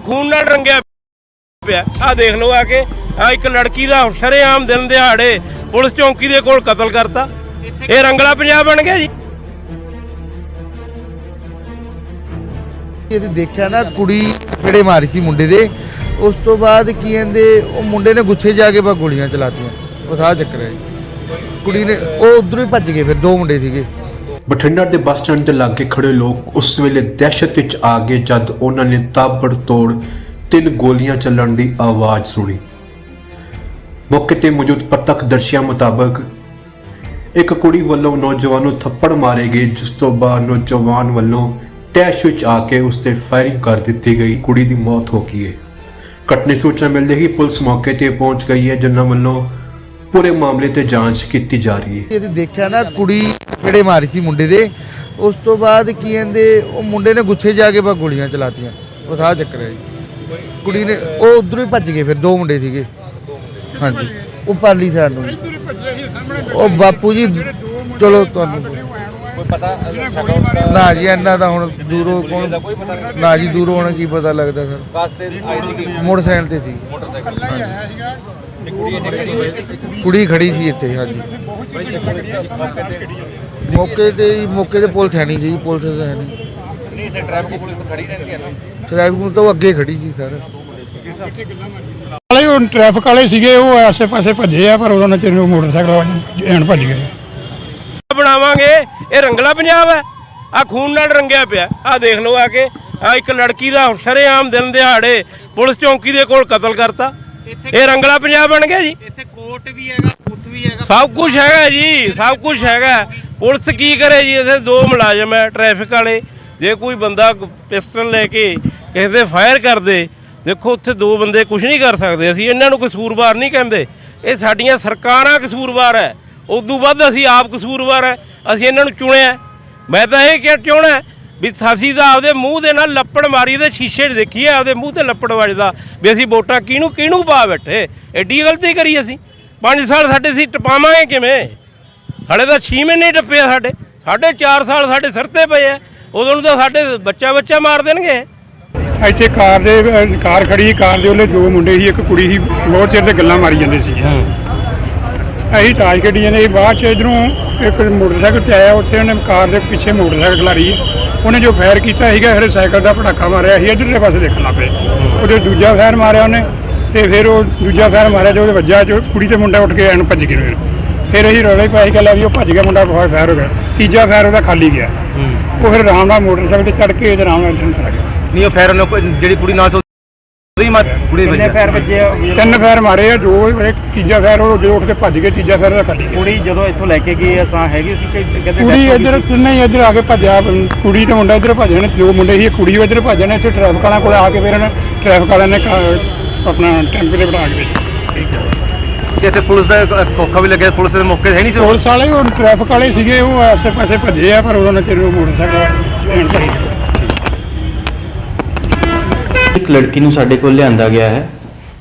ਖੂਨ ਨਾਲ ਰੰਗਿਆ ਪਿਆ। ਆ ਦੇਖ ਲਓ ਆ ਕੇ ਆ ਇੱਕ ਲੜਕੀ ਦਾ ਸ਼ਰੇਆਮ ਦਿਨ ਦਿਹਾੜੇ ਪੁਲਿਸ ਚੌਂਕੀ ਦੇ ਕੋਲ ਕਤਲ ਕਰਤਾ। ਇਹ ਰੰਗਲਾ ਪੰਜਾਬ ਬਣ ਗਿਆ ਜੀ। ਇਹਦੇ ਦੇਖਿਆ ਨਾ ਕੁੜੀ ਜਿਹੜੇ ਮਾਰੀ ਸੀ ਮੁੰਡੇ ਦੇ। ਉਸ ਤੋਂ ਬਾਅਦ ਕੀ ਕਹਿੰਦੇ, ਉਹ ਮੁੰਡੇ ਨੇ ਗੁੱਸੇ ਜਾ ਕੇ ਬਾ ਗੋਲੀਆਂ ਚਲਾਤੀਆਂ। ਉਹ ਆਹ ਚੱਕਰ ਹੈ। ਕੁੜੀ ਨੇ, ਉਹ ਉਧਰੋਂ ਹੀ ਭੱਜ ਗਏ ਫਿਰ, ਦੋ ਮੁੰਡੇ ਸੀਗੇ। ਬਠਿੰਡਾ ਦੇ ਬੱਸ ਸਟੈਂਡ ਤੇ ਲਾਗੇ ਖੜੇ ਲੋਕ ਉਸ ਵੇਲੇ ਦਹਿਸ਼ਤ ਵਿੱਚ ਆ ਗਏ ਜਦ ਉਹਨਾਂ ਨੇ ਤਾਬੜ ਤਿੰਨ ਗੋਲੀਆਂ ਚੱਲਣ ਦੀ ਆਵਾਜ਼ ਸੁਣੀ। ਮੌਕੇ ਤੇ ਮੌਜੂਦ ਪ੍ਰਤੱਖਦਰਸ਼ੀਆਂ ਮੁਤਾਬਕ ਇੱਕ ਕੁੜੀ ਵੱਲੋਂ ਨੌਜਵਾਨ ਨੂੰ ਥੱਪੜ ਮਾਰੇ ਗਏ, ਜਿਸ ਤੋਂ ਬਾਅਦ ਨੌਜਵਾਨ ਵੱਲੋਂ ਤੈਸ਼ ਵਿੱਚ ਆ ਕੇ ਉਸ ਤੇ ਫਾਇਰਿੰਗ ਕਰ ਦਿੱਤੀ ਗਈ। ਕੁੜੀ ਦੀ ਮੌਤ ਹੋ ਗਈ ਹੈ। ਘਟਨਾ ਸੂਚਨਾ ਮਿਲਦੇ ਹੀ ਪੁਲਿਸ ਮੌਕੇ ਤੇ ਪਹੁੰਚ ਗਈ ਹੈ, ਜਿਨ੍ਹਾਂ ਵੱਲੋਂ ਪੂਰੇ ਮਾਮਲੇ ਤੇ ਜਾਂਚ ਕੀਤੀ ਜਾ ਰਹੀ ਹੈ। ਇਹਦੇ ਦੇਖਿਆ ਨਾ ਕੁੜੀ ਜਿਹੜੇ ਮਾਰੀ ਸੀ ਮੁੰਡੇ ਦੇ। ਉਸ ਤੋਂ ਬਾਅਦ ਕੀ ਕਹਿੰਦੇ ਉਹ ਮੁੰਡੇ ਨੇ ਗੁੱਸੇ ਜਾ ਕੇ ਬਾ ਗੋਲੀਆਂ ਚਲਾਤੀਆਂ। ਬਸ ਆਹ ਚੱਕਰ ਹੈ ਜੀ। ਕੁੜੀ ਨੇ ਉਹ ਉਧਰੋਂ ਹੀ ਭੱਜ ਗਏ ਫਿਰ ਦੋ ਮੁੰਡੇ ਸੀਗੇ। ਹਾਂਜੀ। ਉਹ ਪਾਲੀ ਸਾਈਡ ਨੂੰ। ਉਹ ਬਾਪੂ ਜੀ ਚਲੋ ਤੁਹਾਨੂੰ। ਨਾ ਜੀ ਇੰਨਾ ਤਾਂ ਹੁਣ ਦੂਰੋਂ ਕੌਣ ਨਾ ਜੀ ਦੂਰੋਂ ਹੁਣ ਕੀ ਪਤਾ ਲੱਗਦਾ ਸਰ। ਵਾਸਤੇ ਆਈ ਸੀ। ਮੋਟਰਸਾਈਕਲ ਤੇ। ਸੀ ਕੁੜੀ ਖੜੀ ਸੀ ਇੱਥੇ ਹਾਂਜੀ। ਮੌਕੇ ਤੇ ਹੀ- ਮੌਕੇ ਤੇ ਪੁਲਿਸ ਹੈ ਨਹੀਂ ਸੀ ਪੁਲਿਸ ਤਾਂ ਹੈ ਨਹੀਂ। ਨਹੀਂ ਇੱਥੇ ਟ੍ਰੈਫਿਕ ਪੁਲਿਸ ਖੜੀ ਰਹਿੰਦੀ ਹੈ ਨਾ। ਟ੍ਰੈਫਿਕ ਤੋਂ ਅੱਗੇ ਖੜੀ ਸੀ ਸਰ। ਵਾਲੇ ਉਹ ਟ੍ਰੈਫਿਕ ਵਾਲੇ ਸੀਗੇ ਉਹ ਆਸੇ ਪਾਸੇ ਭੱਜੇ ਆ ਪਰ ਉਹਨਾਂ ਚਿਰ ਨੂੰ ਮੋਟਰਸਾਈਕਲ ਐਨ ਭੱਜ ਗਏ। ਬਣਾਵਾਂਗੇ ਇਹ ਰੰਗਲਾ ਪੰਜਾਬ ਹੈ। ਆ ਖੂਨ ਨਾਲ ਰੰਗਿਆ ਪਿਆ। ਆ ਦੇਖ ਲਓ ਆ ਕੇ ਆ ਇੱਕ ਲੜਕੀ ਦਾ ਸ਼ਰੇਆਮ ਦਿਨ ਦਿਹਾੜੇ ਪੁਲਿਸ ਚੌਂਕੀ ਦੇ ਕੋਲ ਕਤਲ ਕਰਤਾ। ਇਹ ਰੰਗਲਾ ਪੰਜਾਬ ਬਣ ਗਿਆ ਜੀ। ਇੱਥੇ ਕੋਰਟ ਵੀ ਹੈਗਾ ਬੁੱਥ ਵੀ ਹੈਗਾ। ਸਭ ਕੁਝ ਹੈਗਾ ਜੀ ਸਭ ਕੁਝ ਹੈਗਾ। ਪੁਲਿਸ ਕੀ ਕਰੇ ਜੀ ਇੱਥੇ ਦੋ ਮੁਲਾਜ਼ਮ ਹੈ ਟ੍ਰੈਫਿਕ ਵਾਲੇ। ਜੇ ਕੋਈ ਬੰਦਾ ਪਿਸਟਲ ਲੈ ਕੇ ਕਿਸੇ ਦੇ ਫਾਇਰ ਕਰਦੇ ਦੇਖੋ ਉੱਥੇ ਦੋ ਬੰਦੇ ਕੁਝ ਨਹੀਂ ਕਰ ਸਕਦੇ। ਅਸੀਂ ਇਹਨਾਂ ਨੂੰ ਕਸੂਰਵਾਰ ਨਹੀਂ ਕਹਿੰਦੇ। ਇਹ ਸਾਡੀਆਂ ਸਰਕਾਰਾਂ ਕਸੂਰਵਾਰ ਹੈ। ਉਦੋਂ ਵੱਧ ਅਸੀਂ ਆਪ ਕਸੂਰਵਾਰ ਹੈ। ਅਸੀਂ ਇਹਨਾਂ ਨੂੰ ਚੁਣਿਆ ਮੈਂ ਤਾਂ ਇਹ ਕਿ ਚੁਣਿਆ ਵੀ ਸਾਸੀ ਦਾ ਆਪਦੇ ਮੂੰਹ ਦੇ ਨਾਲ ਲੱਪੜ ਮਾਰੀ ਦੇ ਸ਼ੀਸ਼ੇ ਦੇਖੀਏ ਆਪਦੇ ਮੂੰਹ ਤੇ ਲੱਪੜ ਵੱਜਦਾ ਵੀ ਅਸੀਂ ਵੋਟਾਂ ਕਿਹਨੂੰ ਕਿਹਨੂੰ ਪਾ ਬੈਠੇ? ਐਡੀ ਗਲਤੀ ਕਰੀ ਅਸੀਂ। 5 ਸਾਲ ਸਾਡੇ ਸੀ ਟਪਾਵਾਂਗੇ ਕਿਵੇਂ? ਹਲੇ ਤਾਂ 6 ਮਹੀਨੇ ਹੀ ਟੱਪੇ ਆ ਸਾਡੇ। ਸਾਢੇ 4 ਸਾਲ ਸਾਡੇ ਸਿਰ ਤੇ ਪਏ ਆ। ਉਦੋਂ ਨੂੰ ਤਾਂ ਸਾਡੇ ਬੱਚਾ ਬੱਚਾ ਮਾਰ ਦੇਣਗੇ। ਇੱਥੇ ਕਾਰ ਦੇ ਅਹ, ਕਾਰ ਖੜੀ ਕਾਰ ਦੇ ਉਹਲੇ ਦੋ ਮੁੰਡੇ ਸੀ ਇੱਕ ਕੁੜੀ ਸੀ ਬਹੁਤ ਚਿਰ ਤੇ ਗੱਲਾਂ ਮਾਰੀ ਜਾਂਦੇ ਸੀ। ਅਸੀਂ ਤਾਜ ਗੱਡੀ ਜਾਂਦੇ ਸੀ ਬਾਅਦ ਚ ਇਧਰੋਂ ਇੱਕ ਮੋਟਰਸਾਈਕਲ ਤੇ ਆਇਆ ਉੱਥੇ ਉਹਨੇ ਕਾਰ ਦੇ ਪਿੱਛੇ ਮੋਟਰਸਾਈਕਲ ਖਲਾਰੀ। ਉਹਨੇ ਜੋ ਫਾਇਰ ਕੀਤਾ ਸੀਗਾ ਫਿਰ ਸਾਈਕਲ ਦਾ ਪਟਾਕਾ ਮਾਰਿਆ ਸੀ ਇਧਰਲੇ ਪਾਸੇ ਦੇਖਣ ਲੱਗ ਪਏ। ਉਹਦੇ ਦੂਜਾ ਫਾਇਰ ਮਾਰਿਆ ਉਹਨੇ ਤੇ ਫਿਰ ਉਹ ਦੂਜਾ ਫਾਇਰ ਮਾਰਿਆ ਜੋ ਉਹਦੇ ਵੱਜਾ ਜੋ ਕੁੜੀ ਤੇ ਮੁੰਡਾ ਉੱਠ ਕੇ ਐਨ ਭੱਜ ਗਏ ਫਿਰ। ਫਿਰ ਅਸੀਂ ਰੌਲੇ ਪਾਈ ਕਿ ਲੈ ਵੀ ਉਹ ਭੱਜ ਗਿਆ ਮੁੰਡਾ ਬਹੁਤ ਫਾਇਰ ਹੋ ਗਿਆ। ਤੀਜਾ ਫਾਇਰ ਉਹਦਾ ਖਾਲੀ ਗਿਆ। ਉਹ ਫਿਰ ਆਰਾਮ ਨਾਲ ਮੋਟਰਸਾਈਕਲ ਤੇ ਚੜ ਕੇ ਆਰਾਮ ਨਾਲ ਇੱਧਰ ਨੂੰ ਚਲਾ ਗਿਆ। ਨਹੀਂ ਉਹ ਫੈਰ ਜਿਹੜੀ ਕੁੜੀ ਨਾਲ ਸੋ ਉਹਦੀ ਮਾਰ ਕੁੜੀ ਦੇ ਵੱਜਿਆ ਫੈਰ ਵੱਜੇ ਤਿੰਨ ਫਾਇਰ ਮਾਰੇ ਆ ਜੋ ਇੱਕ ਤੀਜਾ ਫਾਇਰ ਉਹ ਜਦੋਂ ਉੱਠ ਕੇ ਭੱਜ ਗਏ ਤੀਜਾ ਫਾਇਰ ਦਾ ਖਾਲੀ ਗਿਆ ਕੁੜੀ ਜਦੋਂ ਇੱਥੋਂ ਲੈ ਕੇ ਗਈ ਅਸਾਂ ਹੈਗੀ ਸੀ ਕਿ ਕਹਿੰਦੇ ਕੁੜੀ ਇੱਧਰ ਤਿੰਨੇ ਹੀ ਇੱਧਰ ਆ ਕੇ ਭੱਜਿਆ। ਕੁੜੀ ਤੇ ਮੁੰਡਾ ਇੱਧਰ ਭੱਜੇ ਨੇ ਦੋ ਮੁੰਡੇ ਸੀ ਇੱਕ ਕੁੜੀ ਇੱਧਰ ਭੱਜੇ ਨੇ ਇੱਥੇ ਟ੍ਰੈਫਿਕ ਵਾਲਿਆਂ ਕੋਲ ਆ ਕੇ ਫਿਰ ਇਹਨੇ ਟ੍ਰੈਫਿਕ ਵਾਲਿਆਂ ਨੇ ਕਾ- ਆਪਣਾ ਟੈਂਪੂ ਤੇ ਬਿਠਾ ਕੇ ਭੇਜਿਆ। ਇੱਥੇ ਪੁਲਿਸ ਦਾ ਕੋਖਾ ਵੀ ਲੱਗਿਆ ਪੁਲਿਸ ਦੇ ਮੌਕੇ ਤੇ ਹੈ ਨਹੀਂ ਸੀ? ਪੁਲਿਸ ਵਾਲੇ ਉਹ ਟ੍ਰੈਫਿਕ ਵਾਲੇ ਸੀਗੇ ਉਹ ਆਸੇ ਪਾਸੇ ਭੱਜੇ ਆ ਪਰ ਉਹਨਾਂ ਚਿਰ ਉਹ ਮੋਟਰਸਾਈਕਲ ਐਨ ਭੱਜ ਇੱਕ ਲੜਕੀ ਨੂੰ ਸਾਡੇ ਕੋਲ ਲਿਆਂਦਾ ਗਿਆ ਹੈ।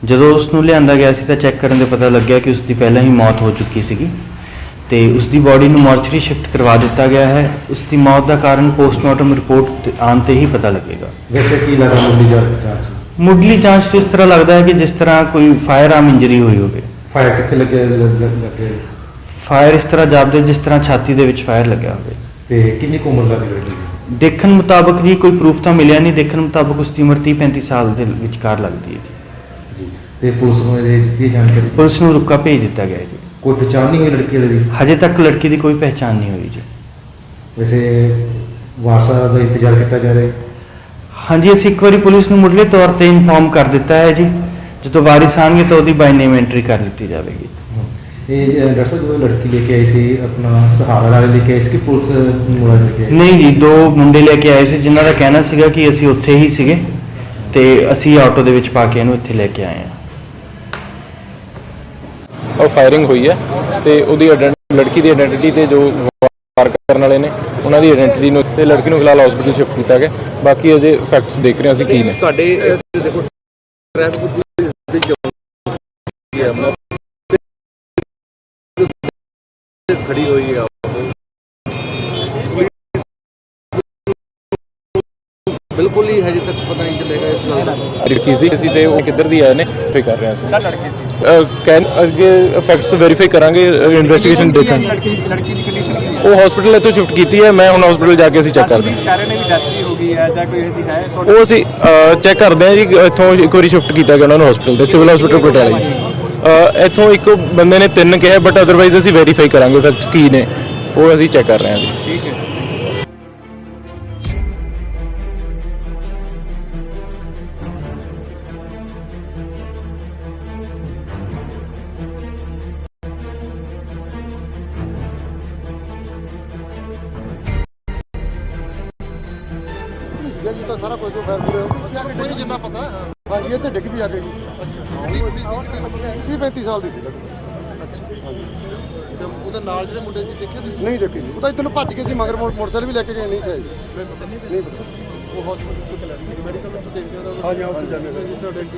ਜਦੋਂ ਉਸ ਨੂੰ ਲਿਆਂਦਾ ਗਿਆ ਸੀ ਤਾਂ ਚੈੱਕ ਕਰਨ ਦੇ ਪਤਾ ਲੱਗਿਆ ਕਿ ਉਸ ਦੀ ਪਹਿਲਾਂ ਹੀ ਮੌਤ ਹੋ ਚੁੱਕੀ ਸੀਗੀ। ਤੇ ਉਸ ਦੀ ਬਾਡੀ ਨੂੰ ਮੋਰਚਰੀ ਸ਼ਿਫਟ ਕਰਵਾ ਦਿੱਤਾ ਗਿਆ ਹੈ। ਉਸ ਦੀ ਮੌਤ ਦਾ ਕਾਰਨ ਪੋਸਟਮਾਰਟਮ ਰਿਪੋਰਟ ਆਉਣ ਤੇ ਹੀ ਪਤਾ ਲੱਗੇਗਾ। ਵੈਸੇ ਕੀ ਲੱਗਾ ਮੁੰਡੀ ਜਾਂਚ ਮੁੱਢਲੀ ਜਾਂਚ ਤੋਂ ਇਸ ਤਰ੍ਹਾਂ ਲੱਗਦਾ ਹੈ ਕਿ ਜਿਸ ਤਰ੍ਹਾਂ ਕੋਈ ਫਾਇਰ ਆਰਮ ਇੰਜਰੀ ਹੋਈ ਹੋਵੇ। ਫਾਇਰ ਕਿੱਥੇ ਲੱਗੇ ਲੱਗੇ? ਫਾਇਰ ਇਸ ਤਰ੍ਹਾਂ ਜਾਪਦਾ ਜਿਸ ਤਰ੍ਹਾਂ ਛਾਤੀ ਦੇ ਵਿੱਚ ਫਾਇਰ ਲੱਗਿਆ ਹੋਵੇ। ਤੇ ਕਿੰਨੀ ਕੁ ਉਮਰ ਲੱਗ ਰਹੀ ਦੇਖਣ ਮੁਤਾਬਕ ਜੀ ਕੋਈ ਪ੍ਰੂਫ ਤਾਂ ਮਿਲਿਆ ਨਹੀਂ ਦੇਖਣ ਮੁਤਾਬਕ ਉਸ ਦੀ ਉਮਰ 30 35 ਸਾਲ ਦੇ ਵਿਚਕਾਰ ਲੱਗਦੀ ਹੈ ਜੀ। ਤੇ ਪੁਲਿਸ ਨੂੰ ਇਹ ਦਿੱਤੀ ਜਾਣਕਾਰੀ ਪੁਲਿਸ ਨੂੰ ਰੁਕਾ ਭੇਜ ਦਿੱਤਾ ਗਿਆ ਜੀ। ਕੋਈ ਪਛਾਣ ਨਹੀਂ ਹੋਈ ਲੜਕੀ ਵਾਲੇ ਦੀ? ਹਜੇ ਤੱਕ ਲੜਕੀ ਦੀ ਕੋਈ ਪਹਿਚਾਣ ਨਹੀਂ ਹੋਈ ਜੀ। ਵੈਸੇ ਵਾਰਸਾ ਦਾ ਇੰਤਜ਼ਾਰ ਕੀਤਾ ਜਾ ਰਿਹਾ ਹੈ। ਹਾਂਜੀ ਅਸੀਂ ਇੱਕ ਵਾਰੀ ਪੁਲਿਸ ਨੂੰ ਮੁੱਢਲੇ ਤੌਰ ਤੇ ਇਨਫੋਰਮ ਕਰ ਦਿੱਤਾ ਹੈ ਜੀ। ਜਦੋਂ ਵਾਰਿਸ ਆਣਗੇ ਤਾਂ ਉਹਦੀ ਬਾਈ ਨੇਮ ਐਂਟਰੀ ਕਰ ਦਿੱਤੀ ਜਾਵੇਗੀ। ਇਹ ਅ, ਡਾਕਟਰ ਸਾਹਿਬ ਜਦੋਂ ਲੜਕੀ ਲੈ ਕੇ ਆਈ ਸੀ ਆਪਣਾ ਸਹਾਰਾ ਵਾਲੇ ਲੈ ਕੇ ਆਈ ਸੀ ਕਿ ਪੁਲਿਸ ਮੁਲਾਜ਼ਮ ਲੈ ਕੇ ਆਈ? ਨਹੀਂ ਜੀ ਦੋ ਮੁੰਡੇ ਲੈ ਕੇ ਆਏ ਸੀ ਜਿਨ੍ਹਾਂ ਦਾ ਕਹਿਣਾ ਸੀਗਾ ਕਿ ਅਸੀਂ ਉੱਥੇ ਹੀ ਸੀਗੇ ਤੇ ਅਸੀਂ ਆਟੋ ਦੇ ਵਿੱਚ ਪਾ ਕੇ ਇਹਨੂੰ ਇੱਥੇ ਲੈ ਕੇ ਆਏ ਹਾਂ। ਉਹ ਫਾਇਰਿੰਗ ਹੋਈ ਹੈ ਤੇ ਉਹਦੀ ਲੜਕੀ ਦੀ ਆਇਡੈਂਟੀ ਤੇ ਜੋ ਵਾਰ ਕਰਨ ਵਾਲੇ ਨੇ ਉਹਨਾਂ ਦੀ ਆਇਡੈਂਟੀ ਨੂੰ ਤੇ ਲੜਕੀ ਨੂੰ ਫਿਲਹਾਲ ਹਸਪੀਟਲ ਸ਼ਿਫਟ ਕੀਤਾ ਗਿਆ। ਬਾਕੀ ਅਜੇ ਫੈਕਟਸ ਦੇਖ ਰਹੇ ਹਾਂ ਅਸੀਂ ਕੀ ਨੇ। ਤੁਹਾਡੇ ਦੇਖੋ ਟ੍ਰੈਫਿਕ ਪੁਲਿਸ ਦੀ ਖੜੀ ਹੋਈ ਹੈ ਬਿਲਕੁਲ ਹੀ ਹਜੇ ਤੱਕ ਪਤਾ ਨਹੀਂ ਚੱਲੇਗਾ ਇਸ ਗੱਲ ਦਾ। ਲੜਕੀ ਸੀ ਅਸੀਂ ਤੇ ਉਹ ਕਿੱਧਰ ਦੀ ਆਏ ਨੇ ਫੇ ਕਰ ਰਹੇ ਸੀ ਸਰ ਲੜਕੀ ਸੀ। ਕੈਨ ਅੱਗੇ ਫੈਕਟਸ ਵੈਰੀਫਾਈ ਕਰਾਂਗੇ ਇਨਵੈਸਟੀਗੇਸ਼ਨ ਦੇਖਾਂਗੇ। ਲੜਕੀ ਲੜਕੀ ਦੀ ਕੰਡੀਸ਼ਨ ਕੀ ਹੈ? ਉਹ ਹਸਪੀਟਲ ਇੱਥੋਂ ਸ਼ਿਫਟ ਕੀਤੀ ਹੈ ਮੈਂ ਹੁਣ ਹਸਪੀਟਲ ਜਾ ਕੇ ਅਸੀਂ ਚੈੱਕ ਕਰਦੇ ਹਾਂ। ਕਹਿ ਰਹੇ ਨੇ ਵੀ ਡੈਥ ਵੀ ਹੋ ਗਈ ਹੈ ਜਾਂ ਕੋਈ ਇਹਦੀ ਹੈ ਉਹ ਅਸੀਂ ਚੈੱਕ ਕਰਦੇ ਹਾਂ ਜੀ ਇੱਥੋਂ ਇੱਕ ਵਾਰੀ ਸ਼ਿਫਟ ਕੀਤਾ ਗਿਆ ਉਹਨਾਂ ਨੂੰ ਹਸਪੀਟਲ ਤੇ ਸਿਵਲ ਹਸਪੀਟਲ ਪਟਿਆਲਾ ਜੀ। ਇੱਥੋਂ ਇੱਕ ਬੰਦੇ ਨੇ ਤਿੰਨ ਕਿਹਾ ਬਟ ਅਦਰਵਾਈਜ਼ ਅਸੀਂ ਵੈਰੀਫਾਈ ਕਰਾਂਗੇ ਫੈਕਟਸ ਕੀ ਨੇ। ਉਹ ਅਸੀਂ ਚੈੱਕ ਕਰ ਰਹੇ ਹਾਂ ਜੀ। ਠੀਕ ਹੈ। ਜੀ ਤਾਂ ਸਾਰਾ ਕੁਝ ਫੈਰ ਪੂਰੇ ਕੋਈ ਜਿੰਨਾ ਪਤਾ ਹਾਂਜੀ ਇੱਥੇ ਡਿੱਗ ਵੀ ਆ ਗਈ ਅੱਛਾ। 30 35 ਸਾਲ ਦੀ ਸੀ ਅੱਛਾ। ਤੇ ਉਹਦੇ ਨਾਲ ਜਿਹੜੇ ਮੁੰਡੇ ਸੀ ਦੇਖੇ ਤੁਸੀਂ? ਨਹੀਂ ਦੇਖੇ ਜੀ। ਉਹ ਤਾਂ ਇੱਥੇ ਨੂੰ ਭੱਜ ਕੇ ਸੀ ਮਗਰ ਮੋਟਰ- ਮੋਟਰਸਾਈਕਲ ਵੀ ਲੈ ਕੇ ਗਏ ਨਹੀਂ ਤੇ ਨਹੀਂ ਪਤਾ। ਉਹ ਹਸਪੀਟਲ ਚ ਮੈਡੀਕਲ ਤੋਂ ਦੇਖਦੇ ਹਾਂ ਹਾਂਜੀ ਹਾਂ ਉੱਥੇ ਜਾਂਦੇ ਸੀ ਜਿੱਥੇ ਆਇਡੈਂਟੀ